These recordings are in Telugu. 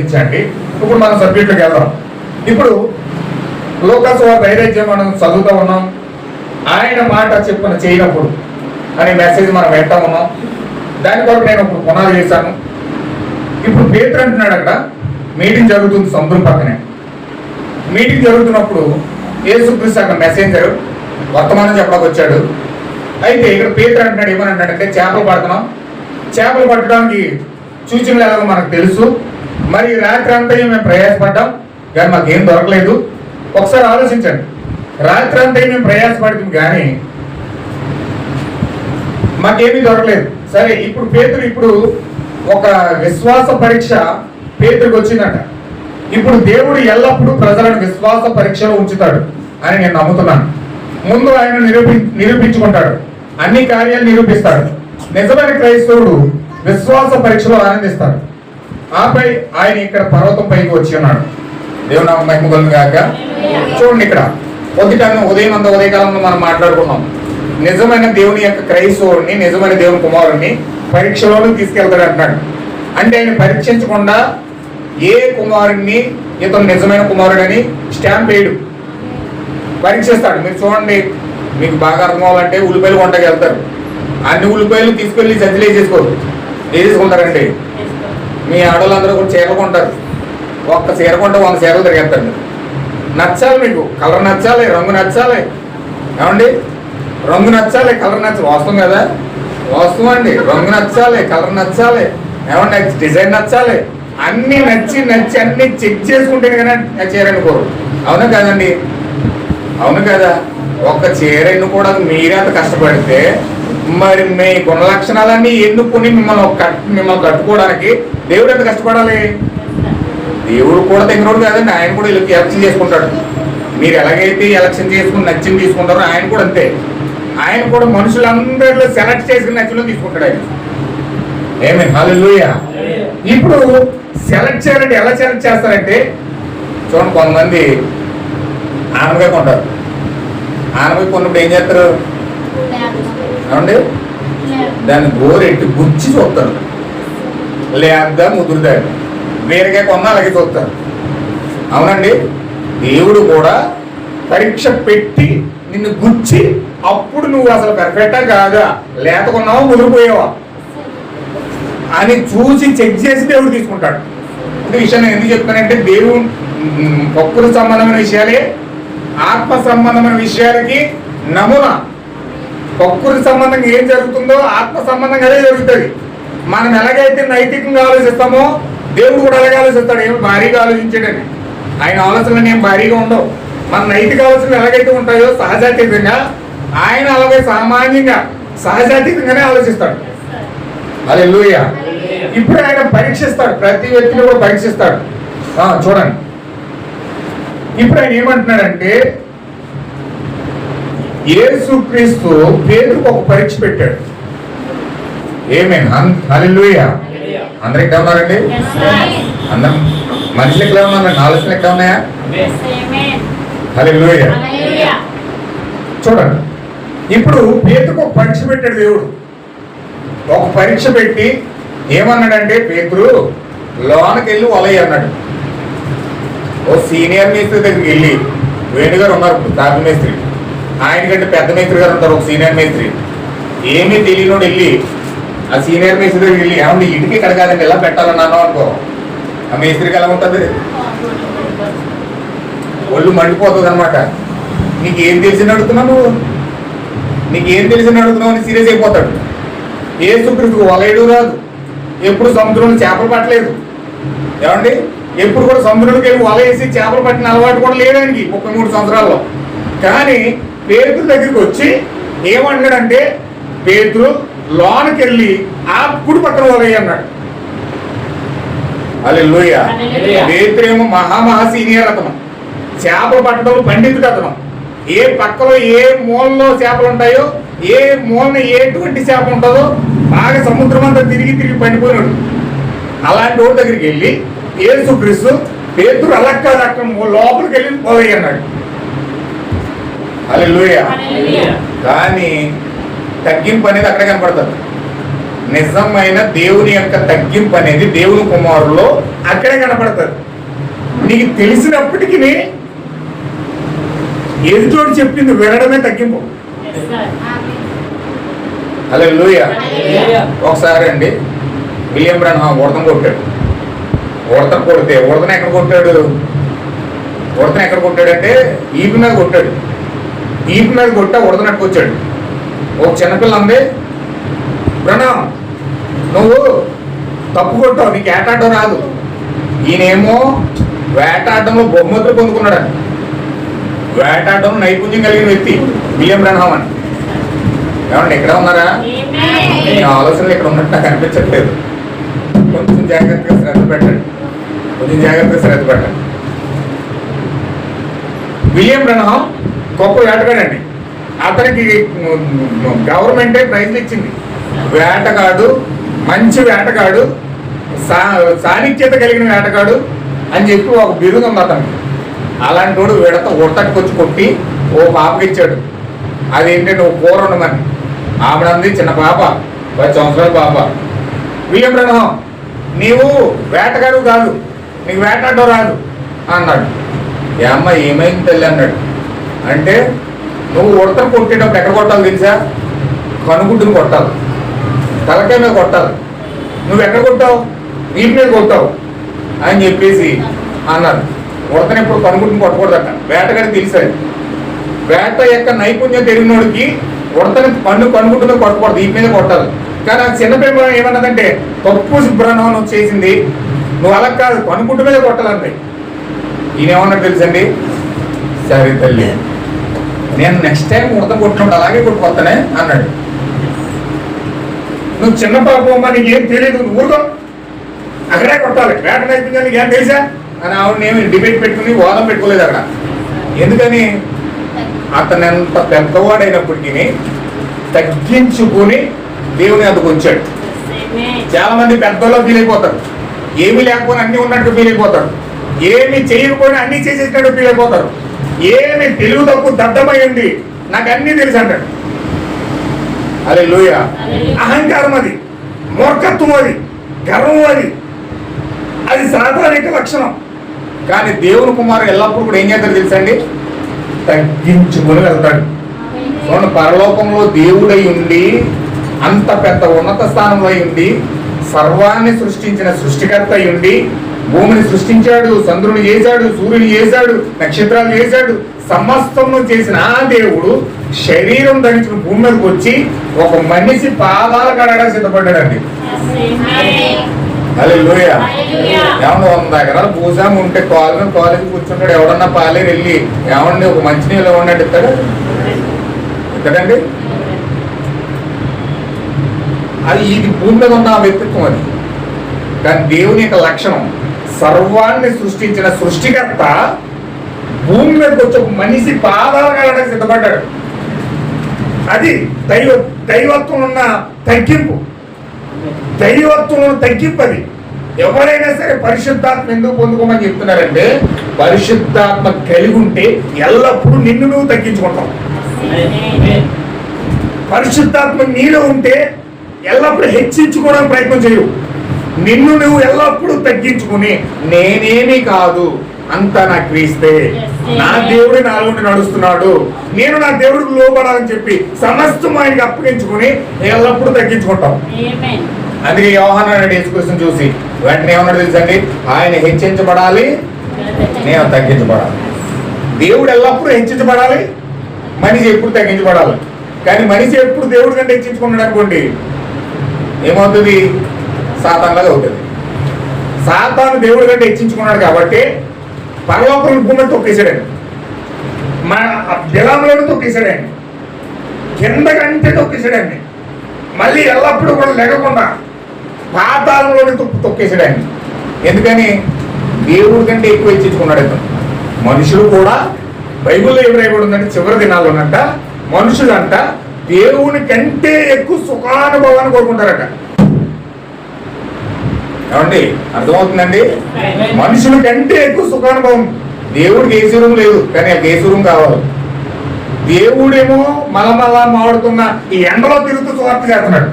అందించండి ఇప్పుడు మనం సబ్జెక్టులకు వెళ్దాం. ఇప్పుడు లోకసభ ధైర్యం మనం చదువుతూ ఉన్నాం. ఆయన మాట చెప్పిన చేయనప్పుడు అనే మెసేజ్ మనం వింటా ఉన్నాం. దాని కొరకు నేను ఇప్పుడు పునాది చేశాను ఇప్పుడు పేతురు అంటున్నాడు అక్కడ మీటింగ్ జరుగుతుంది సముద్రం పక్కనే. మీటింగ్ జరుగుతున్నప్పుడు యేసుక్రీస్తు అక్కడ మెసేంజర్ వర్తమానం చెప్పడానికి వచ్చాడు. అయితే ఇక్కడ పేతురు అంటున్నాడు ఏమని అంటాడంటే చేపలు పడుతున్నాం. చేపలు పట్టడానికి సూచనలు ఎలాగో మనకు తెలుసు. మరి రాత్రి అంతా మేము ప్రయాసపడ్డాం? కానీ మాకేం దొరకలేదు. ఒకసారి ఆలోచించండి. రాత్రి అంతా మేము ప్రయాసపడుతుంది కానీ మాకేమీ దొరకలేదు. సరే ఇప్పుడు పేతురు ఇప్పుడు ఒక విశ్వాస పరీక్ష పేతురికి వచ్చిందట. ఇప్పుడు దేవుడు ఎల్లప్పుడూ ప్రజలను విశ్వాస పరీక్షలో ఉంచుతాడు అని నేను నమ్ముతున్నాను. ముందు ఆయన నిరూపి నిరూపించుకుంటాడు. అన్ని కార్యాలు నిరూపిస్తాడు. నిజమైన క్రైస్తవుడు విశ్వాస పరీక్షలో ఆనందిస్తాడు. ఆపై ఆయన ఇక్కడ పర్వతం పైకి వచ్చి ఉన్నాడు. దేవుడు మహిమగలను కాక గాక. చూడండి ఇక్కడ. ఉదయం ఉదయం అంత ఉదయకాలంలో మనం మాట్లాడుకున్నాం. నిజమైన దేవుని యొక్క క్రైస్తవుడిని నిజమైన దేవుని కుమారుడిని పరీక్షలోకి తీసుకెళ్తాడు అంటున్నాడు. అంటే ఆయన పరీక్షించకుండా ఏ కుమారుడిని ఇతను నిజమైన కుమారుడని స్టాంప్ వేయడు. పరీక్షిస్తాడు. మీరు చూడండి మీకు బాగా అర్థం అవ్వాలంటే ఉల్లిపాయలు కొండకి వెళ్తారు. అన్ని ఉల్లిపాయలు తీసుకెళ్ళి సంచిలో ఏ వేసేసుకుంటారండి మీ ఆడవాళ్ళందరూ కూడా చీరలు కొంటారు. ఒక్క చీర కొంటే వంద చీరలు తిరిగేస్తారు మీరు. నచ్చాలి మీకు. కలర్ నచ్చాలి రంగు నచ్చాలి. ఏమండి? రంగు నచ్చాలి కలర్ నచ్చాలి. వాస్తవం కదా? వాస్తవం అండి. రంగు నచ్చాలి కలర్ నచ్చాలి. ఏమండి? డిజైన్ నచ్చాలి. అన్నీ నచ్చి నచ్చి అన్ని చెక్ చేసుకుంటే కానీ చీర ఎన్నుకోరు. అవునా కాదండి. అవును కదా? ఒక్క చీర ఎన్నుకోవడానికి మీరే అంత కష్టపడితే మరి మీ గుణ లక్షణాలన్నీ ఎన్నుకుని మిమ్మల్ని కట్ మిమ్మల్ని కట్టుకోవడానికి దేవుడు ఎంత కష్టపడాలి? దేవుడు కూడా దగ్గరోడు కాదండి ఆయన కూడా ఇలా ఎలక్షన్ చేసుకుంటాడు. మీరు ఎలాగైతే ఎలక్షన్ చేసుకుని నచ్చింది తీసుకుంటారో ఆయన కూడా అంతే. ఆయన కూడా మనుషులందరిలో సెలెక్ట్ చేసుకుని నచ్చిన తీసుకుంటాడు ఆయన. ఏమే హల్లెలూయా ఇప్పుడు సెలెక్ట్ చేయాలంటే ఎలా సెలెక్ట్ చేస్తారంటే చూడండి కొంతమంది ఆనపకాయ కొంటారు. ఆనపకాయ కొన్నప్పుడు ఏం చేస్తారు? ఏమండి? దాన్ని గోరెట్టి గుచ్చి చూస్తారు. లేదా ముదురుదారి వేరేగా కొన్నా అలాగే చూస్తారు అవునండి? దేవుడు కూడా పరీక్ష పెట్టి నిన్ను గుచ్చి అప్పుడు నువ్వు అసలు పెర్ఫెక్టా కాదా? లేత కొన్నావా ముదిరిపోయావా? అని చూసి చెక్ చేసి దేవుడు తీసుకుంటాడు. ఈ విషయం నేను ఎందుకు చెప్తానంటే దేవుడు మ్, ప్రకృతి సంబంధమైన విషయాలే ఆత్మ సంబంధమైన విషయాలకి నమూనా. ప్రకృతి సంబంధంగా ఏం జరుగుతుందో ఆత్మ సంబంధంగా అదే జరుగుతుంది. మనం ఎలాగైతే నైతికంగా ఆలోచిస్తామో దేవుడు కూడా అలాగే ఆలోచిస్తాడు ఏమి భారీగా ఆలోచించాడని ఆయన ఆలోచనలు ఏం భారీగా ఉండవు. మన నైతిక ఆలోచనలు ఎలాగైతే ఉంటాయో సహజాతీతంగా ఆయన అలాగే సామాన్యంగా సహజాతీతంగానే ఆలోచిస్తాడు. అదే ఇప్పుడు ఆయన పరీక్షిస్తాడు. ప్రతి వ్యక్తిని కూడా పరీక్షిస్తాడు. ఆ, చూడండి. ఇప్పుడు ఆయన ఏమంటున్నాడంటే యేసుక్రీస్తు పేరుకు ఒక పరీక్ష పెట్టాడు. ఏమేమి హల్లెలూయా అందరు ఎక్కడ ఉన్నారండి? అందరం మనుషులు ఎక్కడ ఉన్నారు ఆలోచనలు ఎక్కడ ఉన్నాయా? హల్లెలూయా చూడండి. ఇప్పుడు పేతుకు ఒక పరీక్ష పెట్టాడు దేవుడు. ఒక పరీక్ష పెట్టి ఏమన్నాడంటే పేతురు లోనకి వెళ్ళి వలయ్య అన్నాడు. ఓ సీనియర్ మేస్త్రి దగ్గరికి వెళ్ళి వేణుగారు ఉన్నారు ఇప్పుడు తాపి మేస్త్రి. ఆయన కంటే పెద్ద మేస్త్రి గారు ఉంటారు ఒక సీనియర్ మేస్త్రి. ఏమీ తెలియనోడు వెళ్ళి ఆ సీనియర్ మేస్త్రి వెళ్ళి ఏమన్నా ఇంటికి ఇక్కడ కాదండి ఎలా పెట్టాలన్నాను అనుకో. ఆ మేస్త్రికి ఎలా ఉంటుంది? ఒళ్ళు మండిపోతుంది అనమాట నీకు ఏం తెలిసిన అడుగుతున్నావు నువ్వు? నీకు ఏం తెలిసిన అడుగుతున్నావు అని సీరియస్ అయిపోతాడు. ఏ సుకృతికి వలయడు రాదు. ఎప్పుడు సముద్రంలో చేపలు పట్టలేదు. ఏమండి? ఎప్పుడు కూడా సముద్రంలోకి వెళ్ళి వల వేసి చేపలు పట్టిన అలవాటు కూడా లేదానికి ముప్పై మూడు సంవత్సరాల్లో. కానీ పేతుల దగ్గరికి వచ్చి ఏమన్నాడంటే పేతులు లోనకెళ్ళి ఆ కుడి పక్కన వలయ్య అన్నాడు. అలే లోయ. పేతురేమో మహామహా సీనియర్ అతను. చేపలు పట్టడంలో పండితుడు అతను. ఏ పక్కలో ఏ మూలలో చేపలు ఉంటాయో ఏ మూలన ఎటువంటి చేప ఉంటుందో బాగా సముద్రం అంతా తిరిగి తిరిగి పండిపోయినాడు. అలాంటి వాడి దగ్గరికి వెళ్ళి ఏసు క్రీస్తు పేతురు అలా కాదు అక్కడ లోపలికి వెళ్ళి పోయి అన్నాడు. అలే. కానీ తగ్గింపు అనేది అక్కడే కనపడుతుంది. నిజమైన దేవుని యొక్క తగ్గింపు అనేది దేవుని కుమారులో అక్కడే కనపడుతుంది నీకు తెలిసినప్పటికీ ఎదుటోడు చెప్పింది వినడమే తగ్గింపు. అలా లూయ ఒకసారి అండి. విలియం బ్రహ్మ ఉడతను కొట్టాడు. ఉడతను కొడితే ఉడతను ఎక్కడ కొట్టాడు? ఉడతను ఎక్కడ కొట్టాడంటే ఈపి మీద కొట్టాడు. ఈపి మీద కొట్టా ఉడతనట్టు వచ్చాడు ఒక చిన్నపిల్ల ఉంది. ప్రణాం నువ్వు తప్పు కొట్టావు నీకు ఏటాడడం రాదు. ఈయనేమో వేటాడడంలో బహుమతులు పొందుకున్నాడు వేటాడడం నైపుణ్యం కలిగిన వ్యక్తి విలియం బ్రహ్మ అని. ఏమండి ఎక్కడ ఉన్నారా? మీ ఆలోచనలు ఇక్కడ ఉన్నట్టు నాకు అనిపించట్లేదు. కొంచెం జాగ్రత్తగా శ్రద్ధ పెట్టండి. కొంచెం జాగ్రత్తగా శ్రద్ధ పెట్టండి. విలియం బ్రహ్మ గొప్ప వేటగాడండి. అతనికి గవర్నమెంటే ప్రైజ్ ఇచ్చింది. వేటగాడు మంచి వేటగాడు సా సాన్నిధ్యత కలిగిన వేటగాడు అని చెప్పి ఒక బిరుదు ఉంది అతనికి. అలాంటి వాడు విడత ఉడతట్టుకొచ్చి కొట్టి ఓ పాపకి ఇచ్చాడు. అదేంటంటే ఓ కూర ఉండమని ఆవిడంది చిన్న పాప పది సంవత్సరాల పాప. విలియం బ్రహ్మ నీవు వేటగాడు కాదు నీకు వేటాడడం రాదు అన్నాడు. ఏ అమ్మ ఏమైంది తల్లి అన్నాడు. అంటే నువ్వు ఉడత కొట్టేటప్పుడు ఎక్కడ కొట్టాలి తెలుసా? కనుగుడ్డును కొట్టాలి. తలకాయ మీద కొట్టాలి. నువ్వు ఎక్కడ కొట్టావు? నీటి మీద కొట్టావు? అని చెప్పేసి అన్నారు ఉడతను ఎప్పుడు కనుగుడ్డును కొట్టకూడదట వేటగాడికి తెలిసాడు వేట యొక్క నైపుణ్యం తెలియనోడికి కొడతని పన్ను కనుగుడ్డు కొట్టకూడదు. ఈ మీద కొట్టాలి. కానీ ఆ చిన్న పిల్ల ఏమన్నదంటే తప్పు శుభ్రణం చేసింది. నువ్వు అలా కాదు. కనుగుడ్డు మీద కొట్టాలండి ఈయన ఏమన్నా తెలుసండి? సరే తల్లి. నేను నెక్స్ట్ టైం ఉడత కొట్టినప్పుడు అలాగే కొట్టుకొస్తానే అన్నాడు. నువ్వు చిన్న పాపమ్మ నీకు ఏం తెలియదు నువ్వు ఊరుకో. అక్కడే కొట్టాలి. వేట నైపుణ్యం నీకు? ఏం తెలుసా? అని ఆవిడ ఏమి డిబేట్ పెట్టుకుని వాదం పెట్టుకోలేదు అక్కడ. ఎందుకని? అతను ఎంత పెద్దవాడైనప్పటికీ తగ్గించుకుని దేవుని అందుకు వచ్చాడు చాలా మంది పెద్దలో ఫీల్ అయిపోతారు. ఏమీ లేకపోయినా అన్ని ఉన్నట్టు ఫీల్ అయిపోతారు. ఏమి చేయకపోయినా అన్ని చేసేసినట్టు ఫీల్ అయిపోతారు. ఏమి తెలుగు తప్పు దద్దమైంది. నాకు అన్ని తెలుసు అంటాడు. అరే లోయ అహంకారం అది మూర్ఖత్వం అది గర్వం అది అది సాధారణ లక్షణం. కానీ దేవుని కుమారు ఎల్లప్పుడూ కూడా ఏం చేస్తాడు తెలుసండి? తగ్గించుకొని వెళ్తాడు. చూడండి పరలోకంలో దేవుడై ఉండి అంత పెద్ద ఉన్నత స్థానంలో ఉండి సర్వాన్ని సృష్టించిన సృష్టికర్త అయి ఉండి భూమిని సృష్టించాడు చంద్రుని చేశాడు సూర్యుని చేశాడు నక్షత్రాలు చేశాడు సమస్తము చేసిన ఆ దేవుడు శరీరం ధరించిన భూమి మీదకి వచ్చి ఒక మనిషి పాదాల కడగా సిద్ధపడ్డాడండి. అదే లోయ ఏమన్నా వంద ఎకరాలు పూసాము ఉంటే కాలు కాలేజీ కూర్చుంటాడు. ఎవడన్నా పాలేరు వెళ్ళి ఏమండి ఒక మంచినీళ్ళు ఇవ్వండి ఇస్తాడు? ఇక్కడండి అది ఇది భూమి మీద ఉన్న ఆ వ్యక్తిత్వం అది. కానీ దేవుని యొక్క లక్షణం సర్వాన్ని సృష్టించిన సృష్టికర్త భూమి మీదకి వచ్చి ఒక మనిషి పాదాలు కడగడానికి సిద్ధపడ్డాడు. అది దైవ దైవత్వం ఉన్న తగ్గింపు. దైవత్వం తగ్గింపు అది. ఎవరైనా సరే పరిశుద్ధాత్మ ఎందుకు పొందుకోమని చెప్తున్నారంటే పరిశుద్ధాత్మ కలిగి ఉంటే ఎల్లప్పుడూ నిన్ను నువ్వు తగ్గించుకుంటావు. పరిశుద్ధాత్మ నీలో ఉంటే ఎల్లప్పుడూ హెచ్చించుకోవడానికి ప్రయత్నం చేయవు నిన్ను నువ్వు ఎల్లప్పుడూ తగ్గించుకుని నేనేమి కాదు. అంతా నా క్రీస్తే. నా దేవుడి నాలో ఉండి నడుస్తున్నాడు. నేను నా దేవుడికి లోపడాలని చెప్పి సమస్తం ఆయనకి అప్పగించుకుని ఎల్లప్పుడూ తగ్గించుకుంటాం. అందుకే యోహాన్ యేసుకృష్ణ చూసి వెంటనే ఏమన్నాడు తెలుసండి? ఆయన హెచ్చించబడాలి నేను తగ్గించబడాలి. దేవుడు ఎల్లప్పుడూ హెచ్చించబడాలి మనిషి ఎప్పుడు తగ్గించబడాలి. కానీ మనిషి ఎప్పుడు దేవుడి కంటే హెచ్చించుకున్నాడు అనుకోండి ఏమవుతుంది? సాతాన్లాగా అవుతుంది. సాతాను దేవుడి కంటే హెచ్చించుకున్నాడు కాబట్టి పరలోకం భూమిని తొక్కేసాడండి మన బిలాంలోనే తొక్కేసాడండి కింద కంటే ఆయన మళ్ళీ ఎల్లప్పుడూ కూడా లేకుండా పాతాళంలోనే తొక్కు తొక్కేసాడండి ఎందుకని? దేవుడి కంటే ఎక్కువ ఇచ్చించుకున్నాడు ఇతను. మనుషులు కూడా బైబిల్లో ఏం రాయబడి చివరి దినాల్లోనంట మనుషులంట దేవుని కంటే ఎక్కువ సుఖానుభవాన్ని కోరుకుంటారట. ఏమండి? అర్థమవుతుందండి? మనుషుల కంటే ఎక్కువ సుఖానుభవం. దేవుడికి ఏసురం లేదు కానీ ఆ ఏసురం కావాలి? దేవుడేమో మలమల మాడుతున్న ఈ ఎండలో తిరుగుతూ సువార్త చేస్తున్నాడు.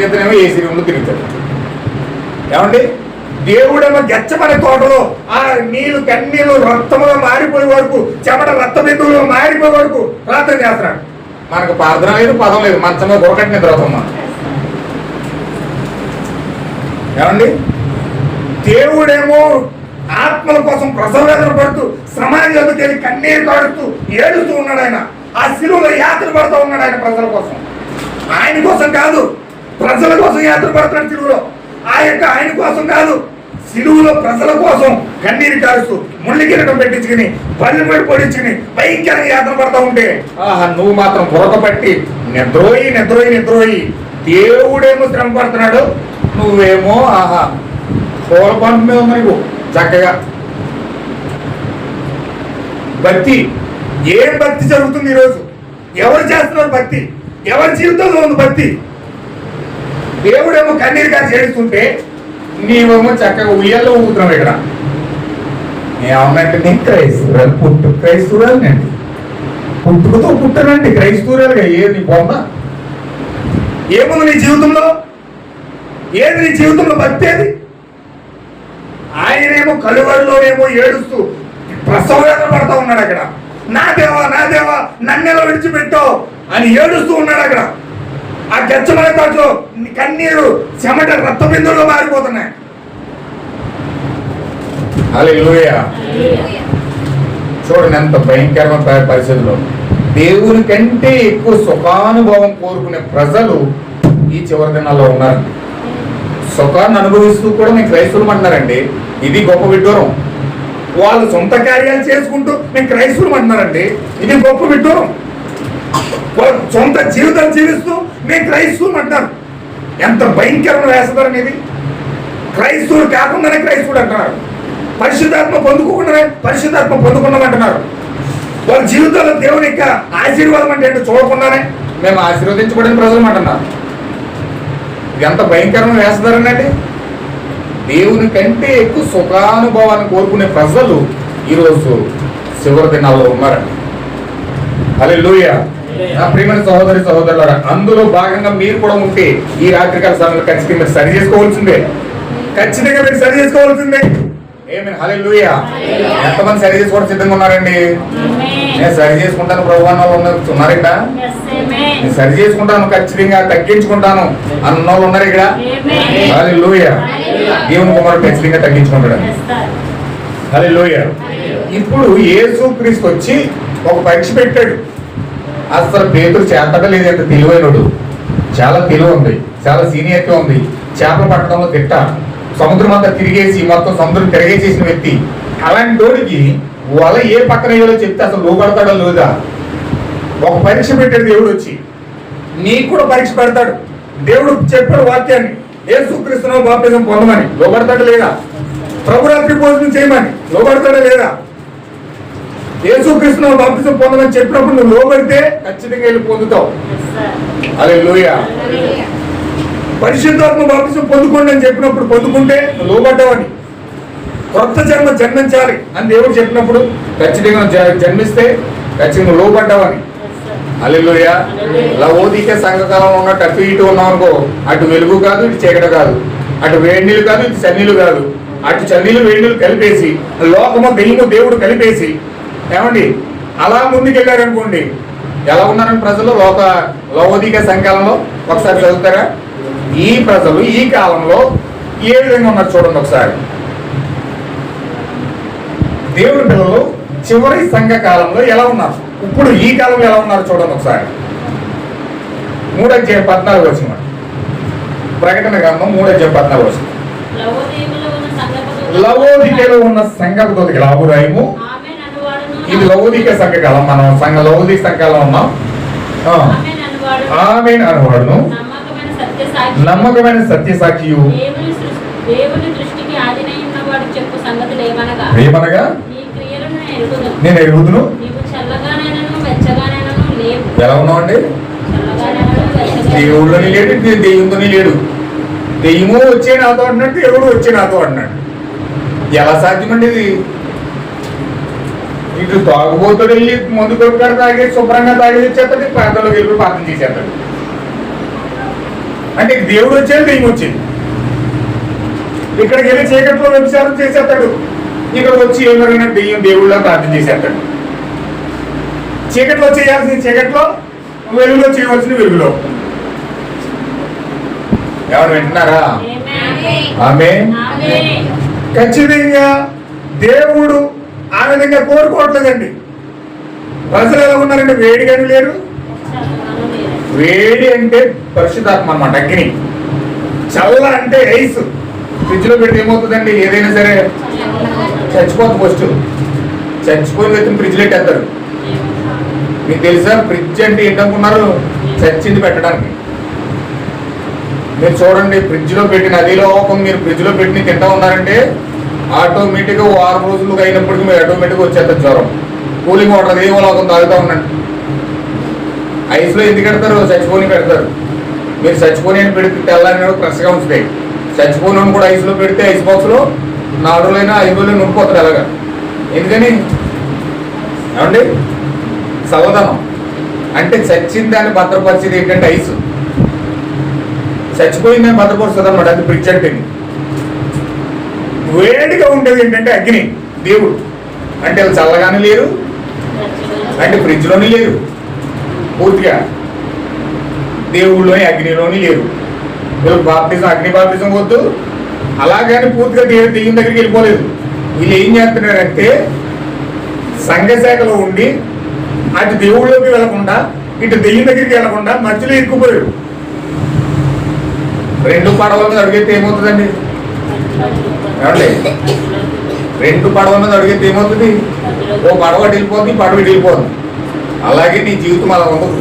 ఇతనేమో ఏసీ రూమ్లో తిరుగుతాడు. ఏమండి? దేవుడేమో గెచ్చమనే తోటలో ఆ నీళ్ళు కన్నీళ్ళు రక్తముగా మారిపోయే వరకు చెమట రక్త బిందువులు మారిపోయే వరకు ప్రార్థన చేస్తున్నాడు. మనకు ప్రార్థన లేదు పదం లేదు మంచంలో దొరకటి నిద్ర మనం ఏమండి? దేవుడేమో ఆత్మల కోసం ప్రసవేదన పడుతూ సమాజంలోకి వెళ్ళి కన్నీరు కాడుతూ ఏడుస్తూ ఉన్నాడు ఆయన. ఆ శిలువులో యాత్ర పడుతూ ఉన్నాడు ఆయన ప్రజల కోసం. ఆయన కోసం కాదు ప్రజల కోసం యాత్ర పడుతున్నాడు శిలువులో. ఆ యొక్క ఆయన కోసం కాదు శిలువులో ప్రజల కోసం కన్నీరు కారుస్తూ ముళ్ళు కిరటం పెట్టించుకుని పళ్ళు పడి పొడించుకుని భయంకరంగా యాత్ర పడతా ఉంటే ఆహా నువ్వు మాత్రం బురక పట్టి నిద్రోయి నిద్రోయి నిద్రోయి. దేవుడేమో శ్రమ పడుతున్నాడు నువ్వేమో ఆహా పూల పంట మీద ఉంది నువ్వు చక్కగా. భక్తి ఏం భక్తి జరుగుతుంది ఈరోజు? ఎవరు చేస్తున్నారు భక్తి? ఎవరి జీవితంలో ఉంది భక్తి? దేవుడేమో కన్నీరు చేస్తుంటే నీవేమో చక్కగా ఉయ్యాల్లో ఊగుతున్నావు ఇక్కడ. ఏమన్నట్టు నేను క్రైస్తవురాలు పుట్టు క్రైస్తవురాలండి పుట్టుకతో పుట్టనండి క్రైస్తవురాలుగా ఏది నీ బొమ్మ? ఏముంది నీ జీవితంలో? ఏది నీ జీవితంలో భక్తి ఏది ఆయనేమో కలువరిలోనేమో ఏడుస్తూ ప్రసవేదన పడతా ఉన్నాడు అక్కడ. నా దేవా నా దేవా నన్నెలా విడిచిపెట్టావు? అని ఏడుస్తూ ఉన్నాడు అక్కడ. ఆ గచ్చమల తోటలో కన్నీరు చెమట రక్త బిందువులు మారిపోతున్నాయి చూడండి ఎంత భయంకరమైన పరిస్థితుల్లో దేవుని కంటే ఎక్కువ సుఖానుభవం కోరుకునే ప్రజలు ఈ చివరి దినాల్లో ఉన్నారు సుఖాన్ని అనుభవిస్తూ కూడా మేము క్రైస్తవులు అంటున్నారండి. ఇది గొప్ప విడ్డూరం. వాళ్ళు సొంత కార్యాలు చేసుకుంటూ మేము క్రైస్తవులు అంటున్నారండి. ఇది గొప్ప విడ్డూరం. వాళ్ళు సొంత జీవితాలు జీవిస్తూ మేము క్రైస్తవులు అంటున్నారు. ఎంత భయంకరమైన వేస్తారని ఇది. క్రైస్తవుడు కాకుండానే క్రైస్తవుడు అంటున్నారు. పరిశుద్ధాత్మ పొందుకోకుండానే పరిశుద్ధాత్మ పొందుకున్నామంటున్నారు వాళ్ళ జీవితంలో దేవుని యొక్క ఆశీర్వాదం అంటే చూడకుండానే మేము ఆశీర్వదించబడిన ప్రజలు అంటున్నారు. ఎంత భయంకరమైన వేస్తారనండి దేవుని కంటే ఎక్కువ సుఖానుభవాన్ని కోరుకునే ప్రజలు ఈరోజు చివరి దినాల్లో ఉన్నారండి. అలే నా ప్రియమైన సహోదరి సహోదరులారా అందులో భాగంగా మీరు కూడా ఉంటే ఈ రాత్రికాల సమయంలో ఖచ్చితంగా మీరు సరి చేసుకోవాల్సిందే. ఖచ్చితంగా మీరు సరి చేసుకోవాల్సిందే. ఏమైనా హలే ఎంతమంది సరి చేసుకోవడం సిద్ధంగా ఉన్నారండి? నేను సరి చేసుకుంటాను ప్రభు అన్న వాళ్ళు ఉన్నారు. ఉన్నారు ఇక్కడ నేను సరి చేసుకుంటాను ఖచ్చితంగా తగ్గించుకుంటాను అన్న వాళ్ళు ఉన్నారు ఇక్కడ? హలే దేవుని కుమారుడు ఖచ్చితంగా తగ్గించుకుంటాడు. హలే ఇప్పుడు యేసు క్రీస్తు వచ్చి ఒక పరీక్ష పెట్టాడు. అసలు పేతురు చేతట లేదు ఎంత తెలివైనడు. చాలా తెలివి ఉంది చాలా సీనియర్టీ ఉంది. చేపలు పట్టడంలో తిట్ట. సముద్రం అంతా తిరిగేసి మొత్తం సముద్రం తిరిగేసేసిన వ్యక్తి. అలాంటి తోడికి వల ఏ పక్కన వేయాలో చెప్తే అసలు లోపడతాడో లేదా? ఒక పరీక్ష పెట్టాడు దేవుడు వచ్చి. నీకు కూడా పరీక్ష పెడతాడు. దేవుడు చెప్పాడు వాక్యాన్ని ఏ సూకరిస్తున్నావు బాప్తిజం పొందమని లోపడతాడు లేదా? ప్రభురాత్రి భోజనం చేయమని. లోపడతాడా లేదా? యేసుకృష్ణ బాప్తిజం పొందమని చెప్పినప్పుడు నువ్వు లోబడితే ఖచ్చితంగా వెళ్ళి పొందుతావు. అదే లోయ పరిశుద్ధాత్మ బాప్తిజం పొందుకోండి అని చెప్పినప్పుడు పొందుకుంటే లోబడ్డావని. కొత్త జన్మ జన్మించాలి అని దేవుడు చెప్పినప్పుడు ఖచ్చితంగా జన్మిస్తే ఖచ్చితంగా లోపడ్డావని లోబడ్డావని. అల్లెలుయ లవోదిక సంఘకాలంలో ఉన్నట్టు అటు ఇటు ఉన్నావు అనుకో అటు వెలుగు కాదు ఇటు చీకటి కాదు. అటు వేడి నీళ్ళు కాదు ఇటు చన్నీళ్ళు కాదు. అటు చన్నీళ్ళు వేడి నీళ్ళు కలిపేసి లోకము దెయ్యము దేవుడు కలిపేసి ఏమండి? అలా ముందుకెళ్ళారనుకోండి ఎలా ఉన్నారని ప్రజలు? లోక లవోదిక సంకాలంలో ఒకసారి చదువుతారా? ఈ ప్రజలు ఈ కాలంలో ఏ విధంగా ఉన్నారు చూడండి ఒకసారి. దేవుడి పిల్లలు చివరి సంఘ కాలంలో ఎలా ఉన్నారు? ఇప్పుడు ఈ కాలంలో ఎలా ఉన్నారు చూడండి ఒకసారి. మూడు అధ్యాయం పద్నాలుగు వచ్చిన ప్రకటన గ్రంథం మూడు అధ్యాయం పద్నాలుగు వచ్చిన లవోదికలో ఉన్న సంఘపు తోటికి లాభురాయము ఇది లవోదిక సంఘ కాలం. మనం సంఘ లవోదిక సంఘాలం ఉన్నాం. ఆమె అనువాడును. నమ్మకమైన నమ్మకమైన సత్యసాక్షియు. ఏమనగా నేను ఎరుగుదును? ఎలా చల్లగానైనను వెచ్చగానైనను. దేవుళ్ళని లేడు దెయ్యంతోని లేడు. దెయ్యము వచ్చే నాతో అంటున్నట్టు ఎవడు వచ్చే నాతో అంటున్నాడు ఎలా సాధ్యమండి ఇది? ఇటు తాగుబోతుడు వెళ్ళి ముందు కొడుకాడు తాగేసి శుభ్రంగా తాగేసి వచ్చేస్తాడు ప్రాంతంలోకి వెళ్ళి ప్రార్థన చేసేస్తాడు. అంటే దేవుడు వచ్చేది దెయ్యం వచ్చింది ఇక్కడికి వెళ్ళి చీకట్లో వ్యభిచారం చేసేస్తాడు. ఇక్కడ వచ్చి ఎవరైనా దెయ్యం దేవుళ్ళ ప్రార్థన చేసేస్తాడు. చీకట్లో చేయాల్సిన చీకట్లో వెలుగులో చేయవలసిన వెలుగులో. ఎవరు వింటున్నారా? ఆమె? ఖచ్చితంగా దేవుడు ఆ విధంగా కోరుకోవట్లేదండి. ప్రజలు ఎలా ఉన్నారంటే కానీ లేరు. వేడి అంటే పరిశుద్ధాత్మ అన్నమాట అగ్ని. చల్ల అంటే ఐస్. ఫ్రిడ్జ్లో పెట్టి పెడితే ఏమవుతుందండి? ఏదైనా సరే చచ్చిపోతుంది ఫస్ట్ చచ్చిపోయిన వ్యక్తిని ఫ్రిడ్జ్లో పెట్టేస్తారు. మీకు తెలుసా? ఫ్రిడ్జ్ అంటే ఏంటనుకున్నారు? చచ్చింది పెట్టడానికి. మీరు చూడండి ఫ్రిడ్జ్లో పెట్టిన అదిలో ఒక మీరు ఫ్రిడ్జ్లో పెట్టిన తింటా ఉన్నారంటే ఆటోమేటిక్గా వారం రోజులు అయినప్పటికీ మీరు ఆటోమేటిక్గా వచ్చేస్తారు జ్వరం. కూలింగ్ వాటర్ ఏ లోకం తాగుతూ ఉండండి. ఐస్లో ఎందుకు పెడతారు? చచ్చిపోని పెడతారు. మీరు చచ్చిపోని అని పెడితే తెల్లని ఫ్రెష్గా ఉంచుతాయి. చచ్చిపోయిన కూడా ఐస్లో పెడితే ఐస్ బాక్స్లో లో నాలుగు ఐదు రోజులైనా ఉండిపోతారు అలాగా. ఎందుకని? ఏమండి? చల్లదనం అంటే చచ్చిన దాన్ని భద్రపరిచేది ఏంటంటే ఐస్. చచ్చిపోయిందని భద్రపరుస్తుంది అనమాట అది బ్రిడ్జ్ అంటే. వేడిగా ఉండేది ఏంటంటే అగ్ని దేవుడు. అంటే వాళ్ళు చల్లగానే లేరు. అంటే ఫ్రిడ్జ్లోనే లేరు. పూర్తిగా దేవుళ్ళలోని అగ్నిలోని లేరు. వీళ్ళు బాప్తిజం అగ్ని బాప్తిజం వద్దు. అలాగని పూర్తిగా దెయ్యం దగ్గరికి వెళ్ళిపోలేదు. వీళ్ళు ఏం చేస్తున్నారంటే సంఘశాఖలో ఉండి అటు దేవుళ్ళకి వెళ్ళకుండా ఇటు దెయ్యం దగ్గరికి వెళ్ళకుండా మధ్యలో ఇరుక్కుపోయాడు రెండు పడవల మీద అడిగితే ఏమవుతుందండి? రెండు పడవల మీద అడిగితే ఏమవుతుంది? ఓ పడవ వెళ్ళిపోతుంది పడవ వెళ్ళిపోతుంది. అలాగే నీ జీవితం అలా ఉండదు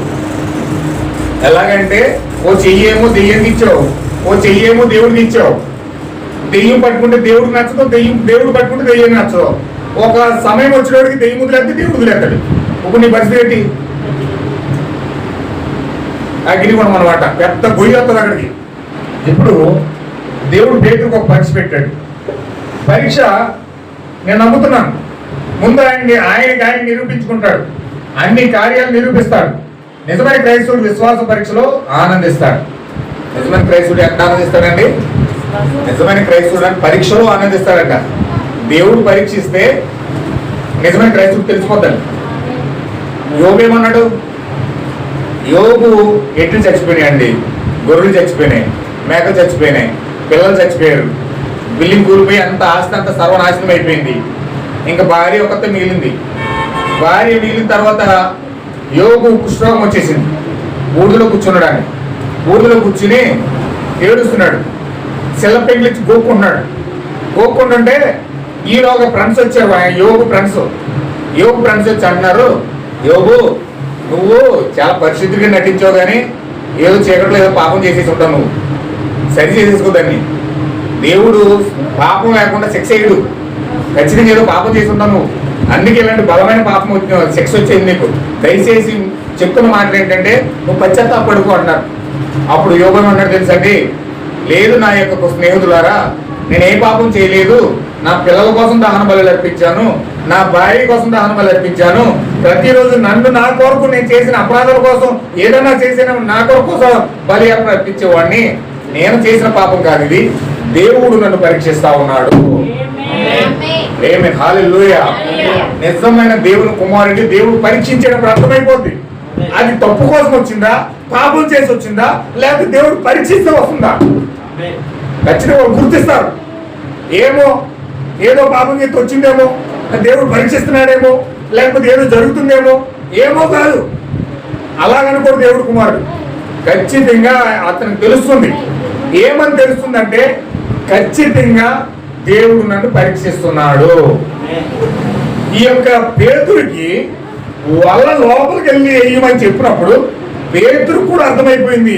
ఎలాగంటే ఓ చెయ్యేమో దెయ్యానికి ఇచ్చావు. ఓ చెయ్యేమో దేవుడికి ఇచ్చావు. దెయ్యం పట్టుకుంటే దేవుడికి నచ్చదు దెయ్యం దేవుడు పట్టుకుంటే దెయ్యం నచ్చదు ఒక సమయం వచ్చినోడికి దెయ్యం వదిలేస్తే దేవుడు వదిలేస్తాడు. ఇప్పుడు నీ పరిస్థితి ఏంటి? అగ్నిగుణం అనమాట పెద్ద గొయ్యి వస్తుంది అక్కడికి. ఇప్పుడు దేవుడు పేదరికి ఒక పరీక్ష పెట్టాడు. పరీక్ష నేను నమ్ముతున్నాను. ముందు ఆయన్ని ఆయనకి ఆయన నిరూపించుకుంటాడు. అన్ని కార్యాలు నిరూపిస్తాడు. నిజమైన క్రైస్తవుడు విశ్వాస పరీక్షలో ఆనందిస్తాడు. నిజమైన క్రైస్తవుడు ఎంత ఆనందిస్తాడండి? నిజమైన క్రైస్తవుడు అని పరీక్షలో ఆనందిస్తాడట. దేవుడు పరీక్షిస్తే నిజమైన క్రైస్తవుడు తెలిసిపోతాడు. యోగు ఏమన్నాడు? యోగు ఎట్లు చచ్చిపోయినాయండి? గొర్రెలు చచ్చిపోయినాయి మేకలు చచ్చిపోయినాయి పిల్లలు చచ్చిపోయారు. బిల్లింగ్ కూలిపోయి అంత ఆస్తి అంత సర్వనాశనం అయిపోయింది. ఇంకా భార్య ఒకతే మిగిలింది. భార్య మిగిలిన తర్వాత యోగు కుష్ఠరోగం వచ్చేసింది. బూడిదలో కూర్చున్నాడు ఆయన. బూడిదలో కూర్చుని ఏడుస్తున్నాడు. సెల్ల పెంగిలిచ్చి గోక్కుంటున్నాడు. గోక్కుంటుంటే ఈలోగా ఫ్రెండ్స్ వచ్చారు ఆయన యోగు ఫ్రెండ్స్. యోగు ఫ్రెండ్స్ వచ్చి అంటున్నారు యోగు నువ్వు చాలా పరిశుద్ధిగా నటించావు కానీ ఏదో చీకట్లో ఏదో పాపం చేసేసి ఉంటావు నువ్వు. సరి చేసేసుకోదాన్ని దేవుడు పాపం లేకుండా శిక్ష చేయడు ఖచ్చితంగా ఏదో పాపం చేసి ఉంటావు నువ్వు. అందుకే ఇలాంటి బలమైన పాపం వచ్చిన శిక్ష వచ్చింది నీకు దయచేసి చెప్తున్న మాట ఏంటంటే నువ్వు పశ్చాత్తాపడుకో అన్నారు అప్పుడు యోగం అన్నాడు తెలుసండి. లేదు నా యొక్క స్నేహితులారా నేను ఏ పాపం చేయలేదు. నా పిల్లల కోసం దహన బలి అర్పించాను. నా భార్య కోసం దహన బలి అర్పించాను. ప్రతిరోజు నన్ను నా కొరకు నేను చేసిన అపరాధాల కోసం ఏదైనా చేసిన నా కొరకు కోసం బలి అర్పణ అర్పించేవాడిని. నేను చేసిన పాపం కాదు ఇది. దేవుడు నన్ను పరీక్షిస్తా ఉన్నాడు. ఏమి హాలెలూయా నిజమైన దేవుని కుమారుడి దేవుడు పరీక్షించేటప్పుడు అర్థమైపోద్ది. అది తప్పు కోసం వచ్చిందా? పాపం చేసి వచ్చిందా? లేకపోతే దేవుడు పరీక్షిస్తే వస్తుందా? ఖచ్చితంగా గుర్తిస్తారు. ఏమో ఏదో పాపం చేసి వచ్చిందేమో దేవుడు పరీక్షిస్తున్నాడేమో లేకపోతే ఏదో జరుగుతుందేమో ఏమో కాదు. అలాగనుకోడు దేవుడు కుమారుడు. ఖచ్చితంగా అతనికి తెలుస్తుంది. ఏమని తెలుస్తుందంటే ఖచ్చితంగా దేవుడు నన్ను పరీక్షిస్తున్నాడు. ఈ యొక్క పేతుడికి వల్ల లోపలికి వెళ్ళి వేయమని చెప్పినప్పుడు పేతురు కూడా అర్థమైపోయింది.